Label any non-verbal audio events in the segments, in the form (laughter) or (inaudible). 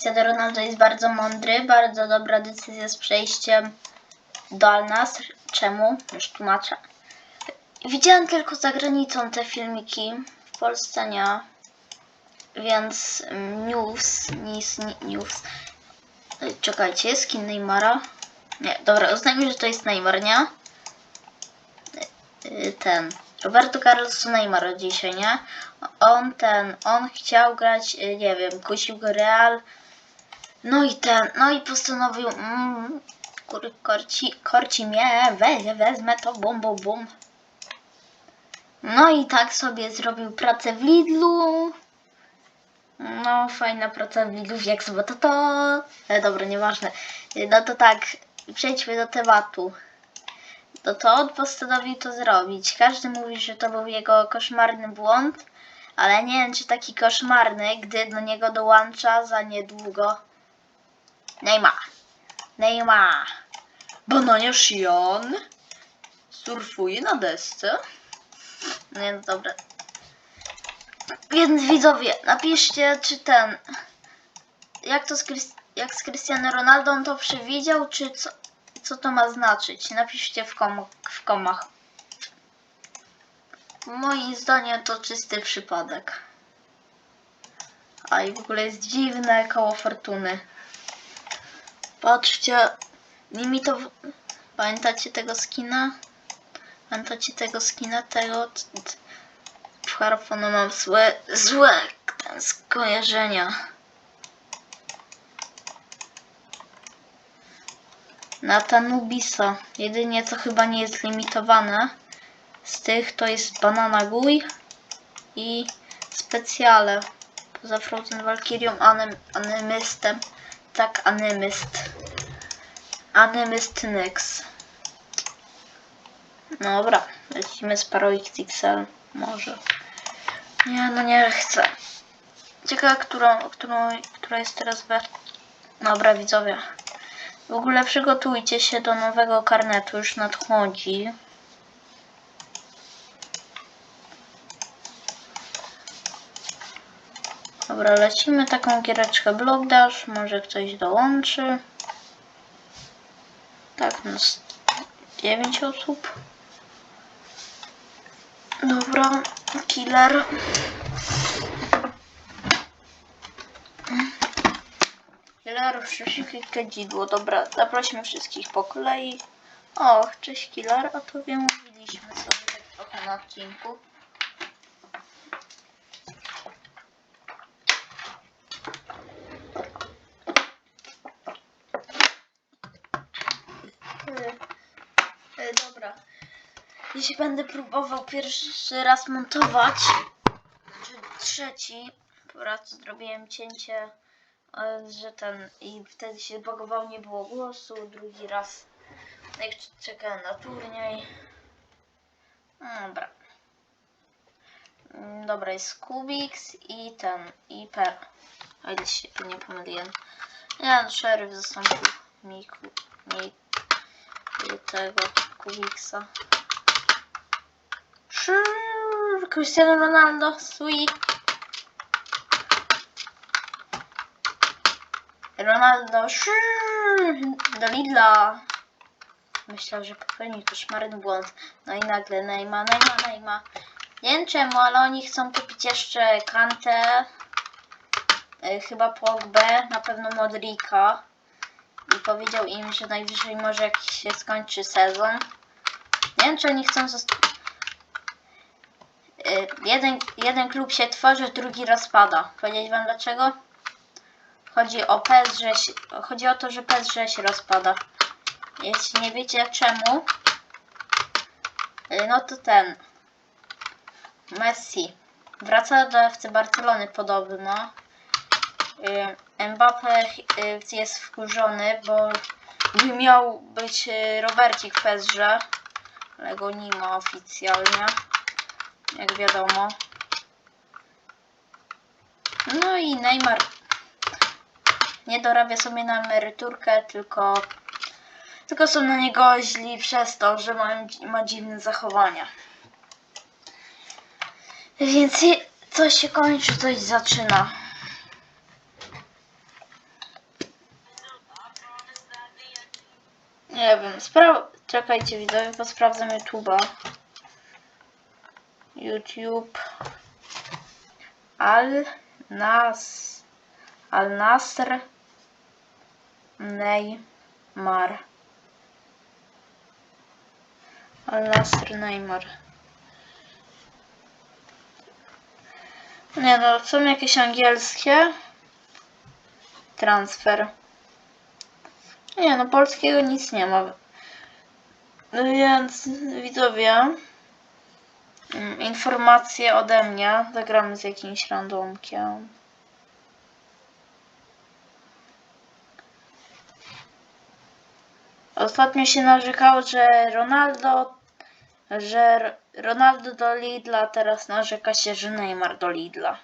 Cristiano Ronaldo jest bardzo mądry, bardzo dobra decyzja z przejściem do Al Nassr. Czemu? Już tłumaczę. Widziałem tylko za granicą te filmiki, w Polsce nie. Więc news, news, news. Czekajcie, jest skin Neymara? Nie, dobra, uznajmy, że to jest Neymar, nie? Y, Ten. Roberto Carlos Neymar dzisiaj, nie? On ten, on chciał grać, y, nie wiem, kusił go Real. No i ten, no i postanowił, mm, kur, korci, korci mnie, we, wezmę to, bum, bum, bum. No i tak sobie zrobił pracę w Lidlu. No, fajna praca w Lidlu, jak sobie to to. E, dobra, nieważne. No to tak, przejdźmy do tematu. No to on postanowił to zrobić. Każdy mówi, że to był jego koszmarny błąd, ale nie wiem, czy taki koszmarny, gdy do niego dołącza za niedługo Neymar. Neymar. Bananiarz Jan surfuje na desce. Nie, no dobra. Więc widzowie, napiszcie, czy ten. Jak to z, Chris- jak z Cristiano Ronaldo on to przewidział, czy co, co to ma znaczyć? Napiszcie w, kom- w komach. Moim zdaniem to czysty przypadek. A i w ogóle jest dziwne koło fortuny. Patrzcie, nimi to. Pamiętacie tego skina? Pamiętacie tego skina? Tego. W Harpono mam złe, złe ten skojarzenia. Natanubisa. Jedynie co chyba nie jest limitowane z tych to jest Banana Guj i specjale. Poza Frozen Valkyrią, anym. Tak, Animyst. Animyst Nyx. Dobra, lecimy z Paro XXL. Może. Nie, no nie chcę. Ciekawe, którą, którą, która jest teraz we... Dobra, widzowie. W ogóle przygotujcie się do nowego karnetu, już nadchodzi. Dobra, lecimy taką giereczkę Block Dash, może ktoś dołączy. Tak, nas 9 osób. Dobra, killer. Killer, Szysik i Kadzidło. Dobra, zaprosimy wszystkich po kolei. Och, cześć Killer, a to wiem, mówiliśmy sobie tak trochę na odcinku. E, e, Dobra. Jeśli będę próbował pierwszy raz montować, czy trzeci, po raz zrobiłem cięcie, e, że ten i wtedy się zbagował, nie było głosu, drugi raz jak czekałem na turniej. No Dobra. Mm, Dobra, jest Kubix i ten, i Per. O ile się nie pomyliłem. Nie, no, szeryf zastąpił mi, mi tego Kubiksa. Cristiano Ronaldo, sweet. Ronaldo, szrrr, do Lidla. Myślał, że popełnił koszmarny błąd. No i nagle Neymar, Neymar, Neymar. Nie wiem czemu, ale oni chcą kupić jeszcze Kantę. y, Chyba Pogbę, na pewno Modrika. I powiedział im, że najwyżej może się skończy sezon. Nie wiem, czy oni chcą zostać. Jeden, jeden klub się tworzy, drugi rozpada. Powiedzieć wam dlaczego? Chodzi o PSG, chodzi o to, że PSG się rozpada. Jeśli nie wiecie czemu, y, no to ten Messi wraca do FC Barcelony podobno. Y, Mbappe y, jest wkurzony, bo miał być y, Robercik w PSG, ale go nie ma oficjalnie, jak wiadomo. No i Neymar nie dorabia sobie na emeryturkę, tylko, tylko są na niego źli przez to, że ma, ma dziwne zachowania. Więc coś się kończy, coś zaczyna. Nie wiem, spra czekajcie widzowie, bo sprawdzam YouTube'a. YouTube. Al Nas Al Nasr Neymar. Al Nasr Neymar. Nie no, są jakieś angielskie. Transfer. Nie no, polskiego nic nie ma. No Więc widzowie, informacje ode mnie. Zagramy z jakimś randomkiem. Ostatnio się narzekało, że Ronaldo, że Ronaldo do Lidla, teraz narzeka się, że Neymar do Lidla.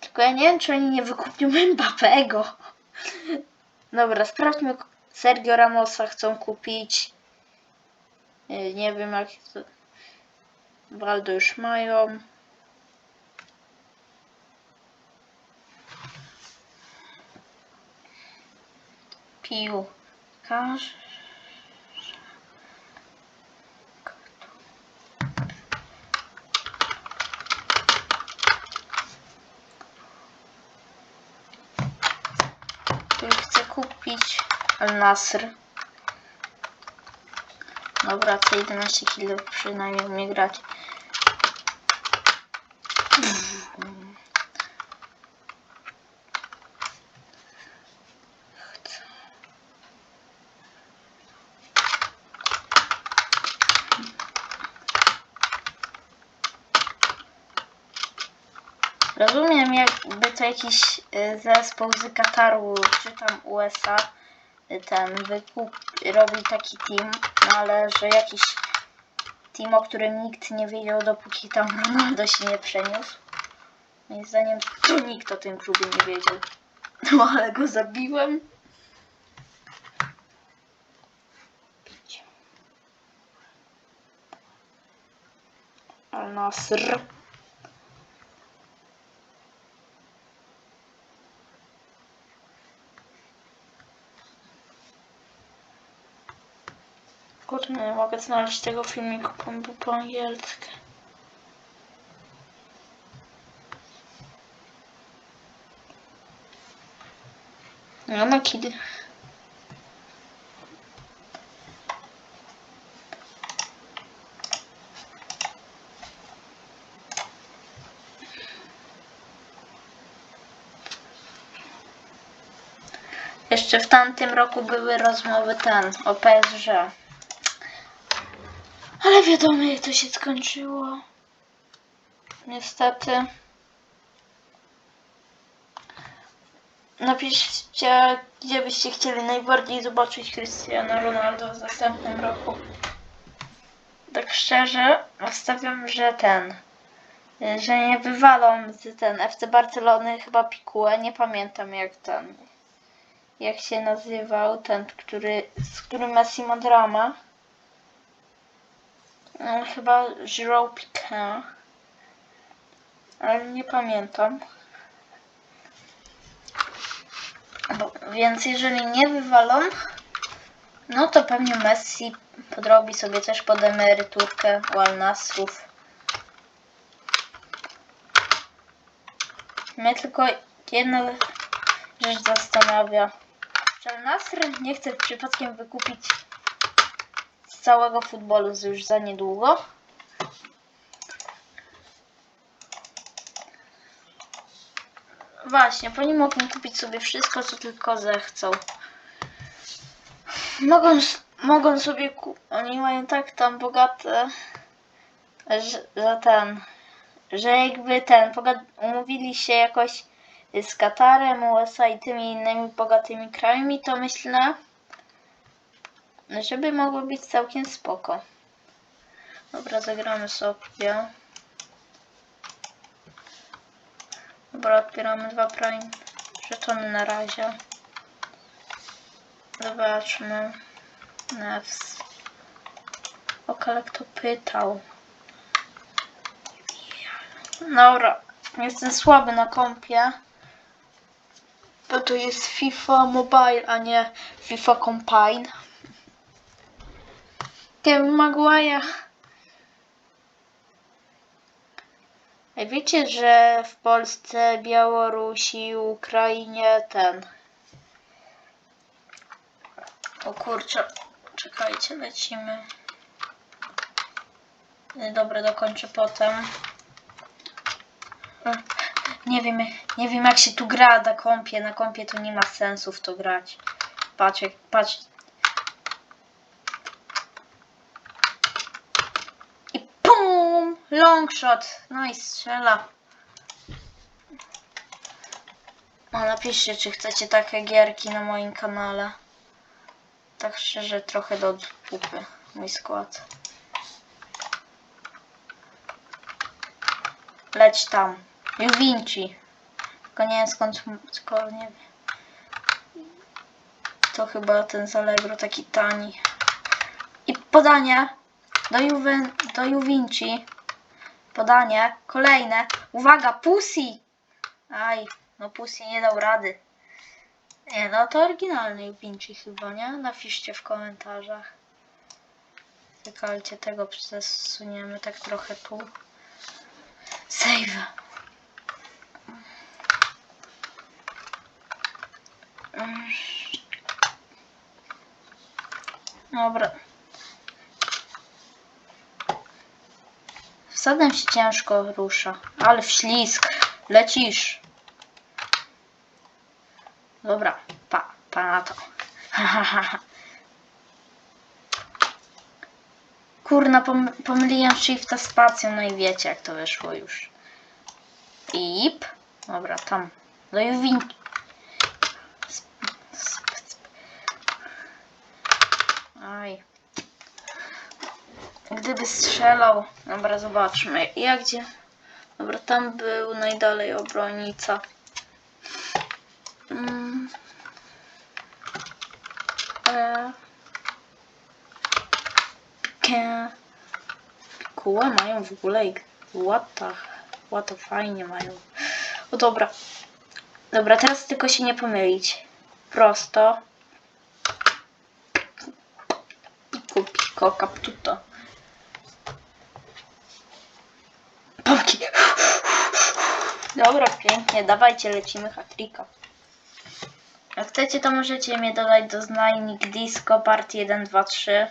Tylko ja nie wiem, czy oni nie wykupią Mbappego. Dobra, sprawdźmy. Sergio Ramosa chcą kupić. Yy, Nie wiem, jak to... Waldo już mają. Piłkarz. który chce kupić Nasr. Dobra, co 11 kg przynajmniej umie grać. Rozumiem, jakby to jakiś y, zespół z Kataru czy tam USA ten wykup robi taki team, no ale że jakiś team, o którym nikt nie wiedział, dopóki tam (laughs) Ronaldo się nie przeniósł. Moim zdaniem to nikt o tym klubie nie wiedział. (laughs) No ale go zabiłem. Al Kurde, nie mogę znaleźć tego filmiku, był po angielsku. Nie ma kiedy. Jeszcze w tamtym roku były rozmowy ten o PSG. Ale wiadomo jak to się skończyło. Niestety. Napiszcie, gdzie byście chcieli najbardziej zobaczyć Cristiano Ronaldo w następnym roku. Tak szczerze, obstawiam, że ten, że nie wywalą z ten FC Barcelony chyba Pikułę, nie pamiętam jak ten, jak się nazywał ten, który, z którym Messi ma drama. No, chyba Giro Piqué. Ale nie pamiętam. Bo, więc jeżeli nie wywalą, no to pewnie Messi podrobi sobie też pod emeryturkę u Al Nasrów. Mnie tylko jedna rzecz zastanawia. Czy Al Nasr nie chce przypadkiem wykupić całego futbolu już za niedługo? Właśnie, bo oni mogą kupić sobie wszystko, co tylko zechcą. Mogą, mogą sobie ku- Oni mają tak tam bogate, że, że ten, że jakby ten, umówili się jakoś z Katarem, USA i tymi innymi bogatymi krajami, to myślę, żeby mogło być całkiem spoko. Dobra, zagramy sobie. Dobra, odbieramy dwa prime żetony na razie. Zobaczmy. Nefs. O, ale kto pytał? Dobra, jestem słaby na kompie. Bo to jest FIFA Mobile, a nie FIFA Combine. Kevin Maguire. Wiecie, że w Polsce, Białorusi, Ukrainie ten. O kurczę, czekajcie, lecimy. Nie, Dobra, dokończę potem. E, Nie wiem, nie wiem jak się tu gra na kompie. Na kompie to nie ma sensu w to grać. Patrz, patrz. I pum! Long shot. No i strzela. No napiszcie, czy chcecie takie gierki na moim kanale. Tak szczerze, trochę do dupy mój skład. Leć tam. Juvinci. Tylko nie wiem skąd, skoro nie wiem. To chyba ten z Allegro taki tani. I podanie do, Juven, do Juvinci. Podanie. Kolejne. Uwaga, Pussy! Aj, no Pussy nie dał rady. Nie, no to oryginalny Juvinci chyba, nie? Napiszcie w komentarzach. Czekajcie, tego przesuniemy tak trochę tu. Save. Mm. Dobra. Wsadem się ciężko rusza, ale w ślizg. Lecisz. Dobra, pa, pa na to. (laughs) Kurna, pom pomyliłem shifta spacją, no i wiecie jak to wyszło już. Ip. Dobra, tam. Do Juwinki. Gdyby strzelał. Dobra, zobaczmy. Jak gdzie? Dobra, tam był najdalej obrońca. Mm. E. Kie. Kuła mają w ogóle i łata. Łata fajnie mają. O dobra. Dobra, teraz tylko się nie pomylić. Prosto. Piku, piko, kaptuto. Dobra, pięknie. Dawajcie, lecimy hatrika. Jak chcecie, to możecie mnie dodać do znajomych Disco Part 1, 2, 3.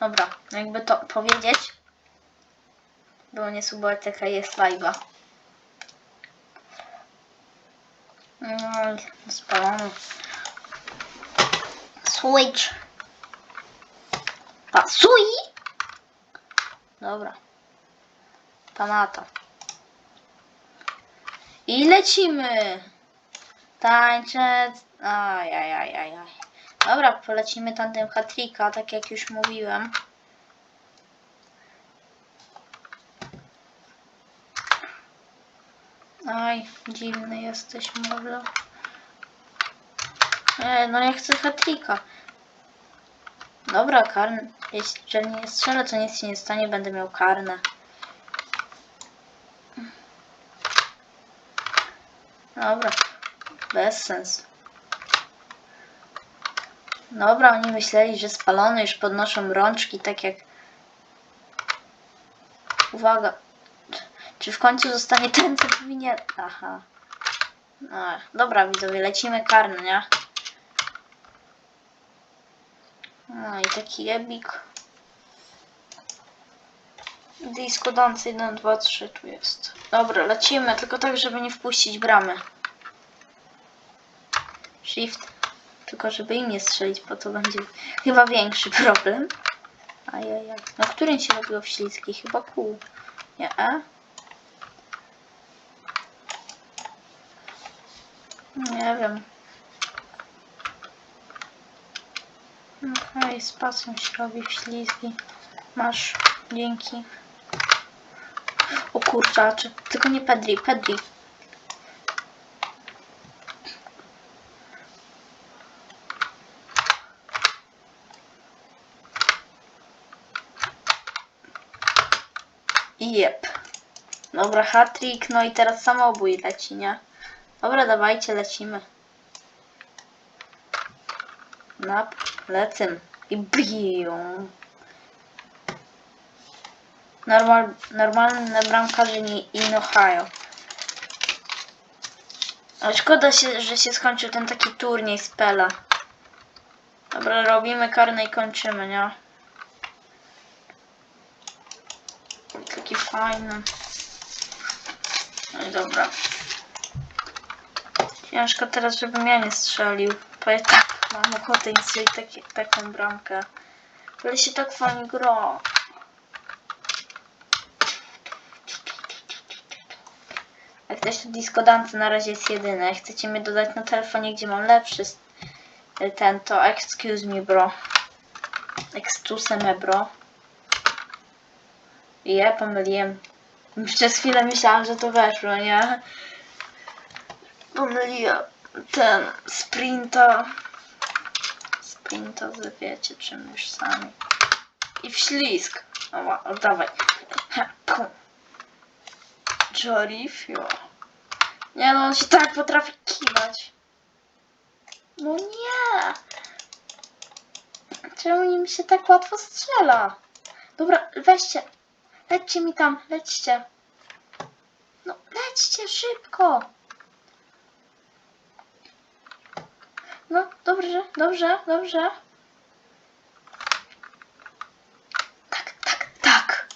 Dobra, jakby to powiedzieć, było nie subować jaka jest live'a. No, i spalony. Switch. Pasuj! Dobra. Panata. I lecimy. Tańczec. Aj, aj, aj, aj, aj. Dobra, polecimy tandem hatrika, tak jak już mówiłem. Aj, dziwny jesteś, może. E, no ja chcę hatrika. Dobra, karny. Jeśli nie strzelę, to nic się nie stanie, będę miał karne. Dobra, bez sensu. Dobra, oni myśleli, że spalony już podnoszą rączki, tak jak... Uwaga. Czy w końcu zostanie (laughs) ten, co powinien... Aha. No, dobra, widzowie, lecimy karny, nie? No i taki ebik. Disco Dance 1, 2, 3 tu jest. Dobra, lecimy, tylko tak, żeby nie wpuścić bramy. Shift. Tylko żeby im nie strzelić, bo to będzie chyba większy problem. Ajajaj. No którym się robiło w śliskiej? Chyba kół. Nie, e? Nie wiem. No, Aha, i z się robi ślizgi. Masz, dzięki. O kurczacze, tylko nie Pedri, Pedri. Jep. Dobra, hat-trick, no i teraz samobój leci, nie? Dobra, dawajcie, lecimy. Nap lecym. I biją. Normal, normalne bramkarze nie in Ohio. Ale szkoda się, że się skończył ten taki turniej z Pela. Dobra, robimy karne i kończymy, nie? Taki fajny. No i dobra. Ciężko teraz, żebym ja nie strzelił. Tak mam ochotę strzelić taki, taką bramkę. Ale się tak fajnie gra. Jak ktoś to Disco Dance na razie jest jedyne. Chcecie mnie dodać na telefonie, gdzie mam lepszy ten, to excuse me bro. Excuse me bro. I ja pomyliłem. (laughs) Przez chwilę myślałam, że to weszło, nie? Pomyliłem ten sprinta. Sprinta, z- wiecie czym już sami. I wślizg. O, ma- o dawaj. Ha, (laughs) pum. Jorifio. Nie no, on się tak potrafi kiwać. No nie! Czemu nim się tak łatwo strzela? Dobra, weźcie. Lećcie mi tam, lećcie. No, lećcie szybko. No, dobrze, dobrze, dobrze. Tak, tak, tak.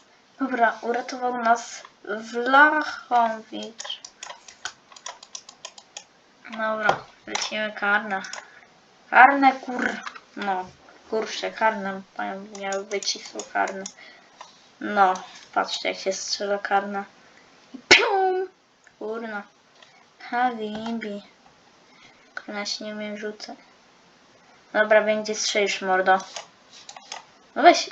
Dobra, uratował nas Wlachowicz. Dobra, lecimy karne. Karne kur... No, kurczę, karne miały być cisło karne. No, patrzcie jak się strzela karne. I pium! Kurna. Habibi. Nie umiem rzucać. Dobra, będzie strzelisz mordo. No weź.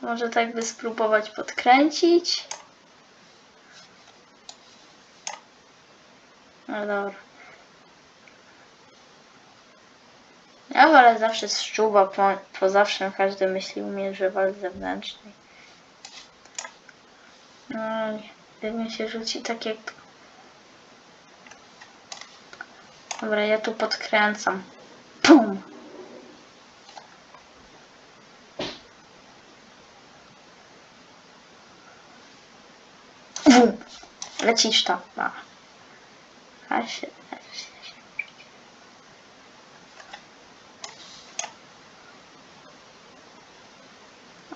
Może tak by spróbować podkręcić. No dobra. Ja wolę zawsze z szczuba, po, po zawsze każdy myśli umie, że wal zewnętrznej. No i gdyby się rzuci tak jak... Dobra, ja tu podkręcam. Pum! Bum! Lecisz a się, a się.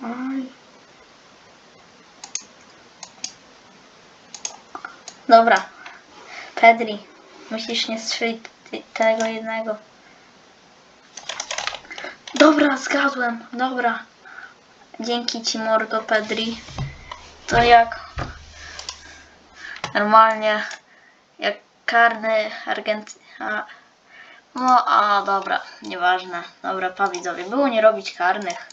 Oj. Dobra. Pedri, musisz nie strzelić tego jednego. Dobra, zgadłem. Dobra. Dzięki ci, mordo Pedri. To jak normalnie jak karny Argentyna. No, a dobra, nieważne. Dobra, pa widzowie, było nie robić karnych.